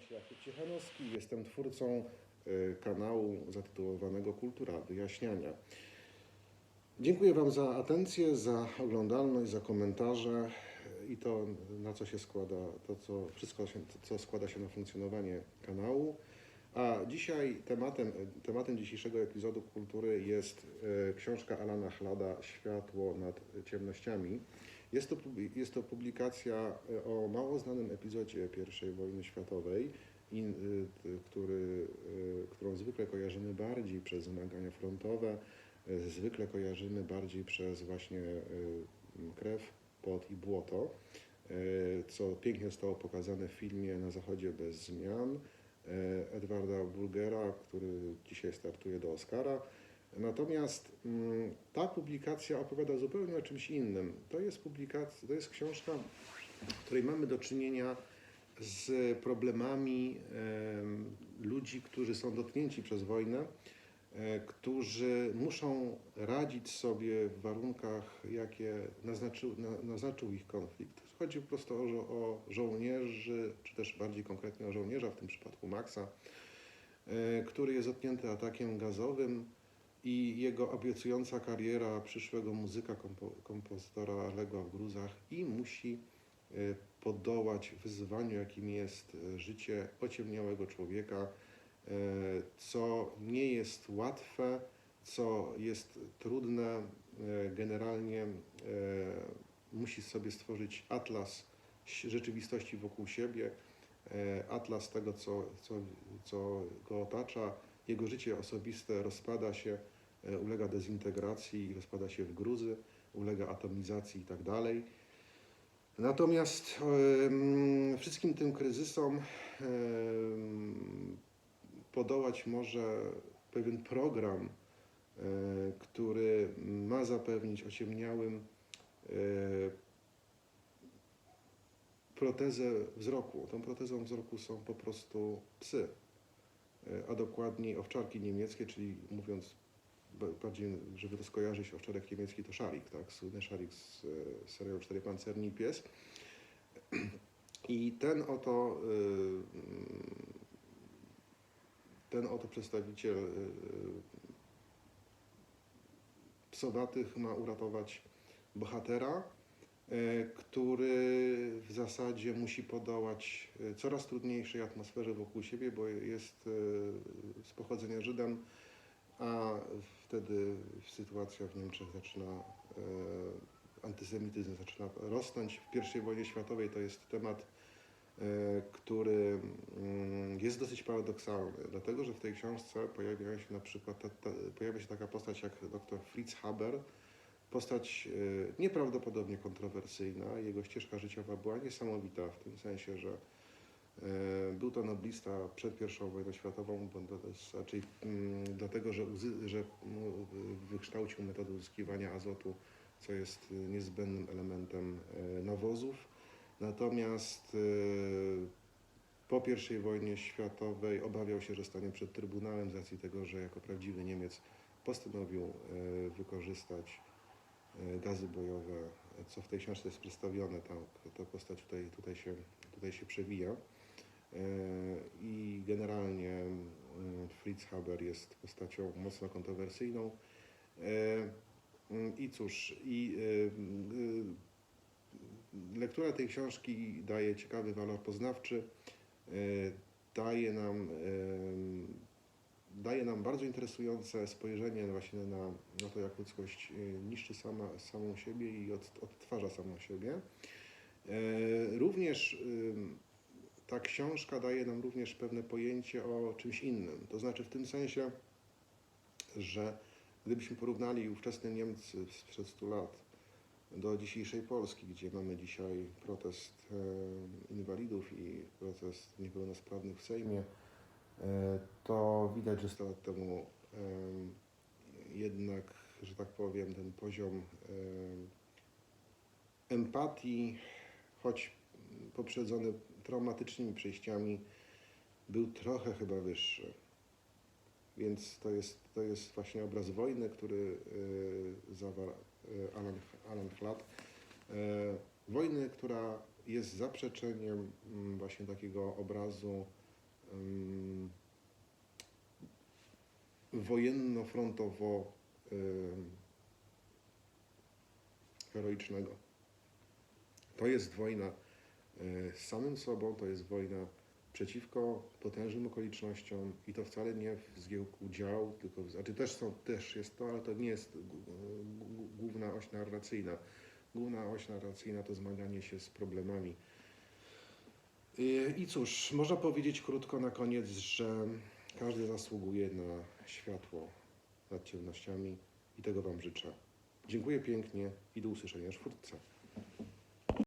się Jakub Ciechanowski, jestem twórcą e, kanału zatytułowanego Kultura Wyjaśniania. Dziękuję Wam za atencję, za oglądalność, za komentarze i to, na co się składa, to co, wszystko, się, co składa się na funkcjonowanie kanału. A dzisiaj tematem, tematem dzisiejszego epizodu Kultury jest e, książka Alana Chlada Światło nad ciemnościami. Jest to, jest to publikacja e, o mało znanym epizodzie I wojny światowej, i, y, który, y, którą zwykle kojarzymy bardziej przez zmagania frontowe, y, zwykle kojarzymy bardziej przez właśnie y, krew, pot i błoto, co pięknie zostało pokazane w filmie Na Zachodzie bez zmian e, Edwarda Bulgera, który dzisiaj startuje do Oscara. Natomiast mm, ta publikacja opowiada zupełnie o czymś innym. To jest publikacja, to jest książka, w której mamy do czynienia z problemami em, ludzi, którzy są dotknięci przez wojnę, e, którzy muszą radzić sobie w warunkach, jakie naznaczył, na, naznaczył ich konflikt. Chodzi po prostu o, żo- o żołnierzy, czy też bardziej konkretnie o żołnierza, w tym przypadku Maxa, e, który jest dotknięty atakiem gazowym i jego obiecująca kariera przyszłego muzyka, kompo, kompozytora legła w gruzach i musi e, podołać wyzwaniu, jakim jest e, życie ociemniałego człowieka, e, co nie jest łatwe, co jest trudne. Generalnie musi sobie stworzyć atlas rzeczywistości wokół siebie, atlas tego, co, co, co go otacza. Jego życie osobiste rozpada się, ulega dezintegracji, rozpada się w gruzy, ulega atomizacji i tak dalej. Natomiast em, wszystkim tym kryzysom em, podołać może pewien program, e, który ma zapewnić ociemniałym e, protezę wzroku. Tą protezą wzroku są po prostu psy, e, a dokładniej owczarki niemieckie, czyli mówiąc bardziej, żeby to skojarzyć, owczarek niemiecki to szarik, tak? Słynny szarik z e, serialu Cztery Pancerni Pies. I ten oto mm, ten oto przedstawiciel y, psowatych ma uratować bohatera, który w zasadzie musi podołać coraz trudniejszej atmosferze wokół siebie, bo jest z pochodzenia Żydem, a wtedy sytuacja w Niemczech zaczyna, e, antysemityzm zaczyna rosnąć. W I wojnie światowej to jest temat, e, który mm, jest dosyć paradoksalny, dlatego że w tej książce pojawiają się na przykład, ta, ta, pojawia się taka postać jak dr Fritz Haber, postać e, nieprawdopodobnie kontrowersyjna. Jego ścieżka życiowa była niesamowita w tym sensie, że Był to noblista przed I wojną światową, raczej mm, dlatego, że, że mm, wykształcił metodę uzyskiwania azotu, co jest niezbędnym elementem e, nawozów. Natomiast e, po I wojnie światowej obawiał się, że stanie przed Trybunałem z racji tego, że jako prawdziwy Niemiec postanowił e, wykorzystać e, gazy bojowe, co w tej książce jest przedstawione, ta, ta postać tutaj, tutaj, się, tutaj się przewija. E, I generalnie mm, Fritz Haber jest postacią mocno kontrowersyjną. E, mm, I cóż, i e, lektura tej książki daje ciekawy walor poznawczy, e, daje nam, daje nam bardzo interesujące spojrzenie właśnie na, na to, jak ludzkość e, niszczy sama, samą siebie i od, odtwarza samą siebie. E, Również ta książka daje nam również pewne pojęcie o czymś innym. To znaczy w tym sensie, że gdybyśmy porównali ówczesne Niemcy sprzed 100 lat do dzisiejszej Polski, gdzie mamy dzisiaj protest e, inwalidów i protest niepełnosprawnych w Sejmie, e, to widać, że 100 lat temu em, jednak, że tak powiem, ten poziom em, empatii, choć poprzedzony traumatycznymi przejściami, był trochę chyba wyższy. Więc to jest, to jest właśnie obraz wojny, który y, zawarł y, Alan, Alan Flatt. Y, wojny, która jest zaprzeczeniem mm, właśnie takiego obrazu ym, wojenno-frontowo ym, heroicznego. To jest wojna y, z samym sobą, to jest wojna przeciwko potężnym okolicznościom i to wcale nie w zgiełku dział, tylko, znaczy też, są, też jest to, ale to nie jest główna oś narracyjna. Główna oś narracyjna to zmaganie się z problemami. I, I cóż, można powiedzieć krótko na koniec, że każdy zasługuje na światło nad ciemnościami i tego Wam życzę. Dziękuję pięknie i do usłyszenia już wkrótce.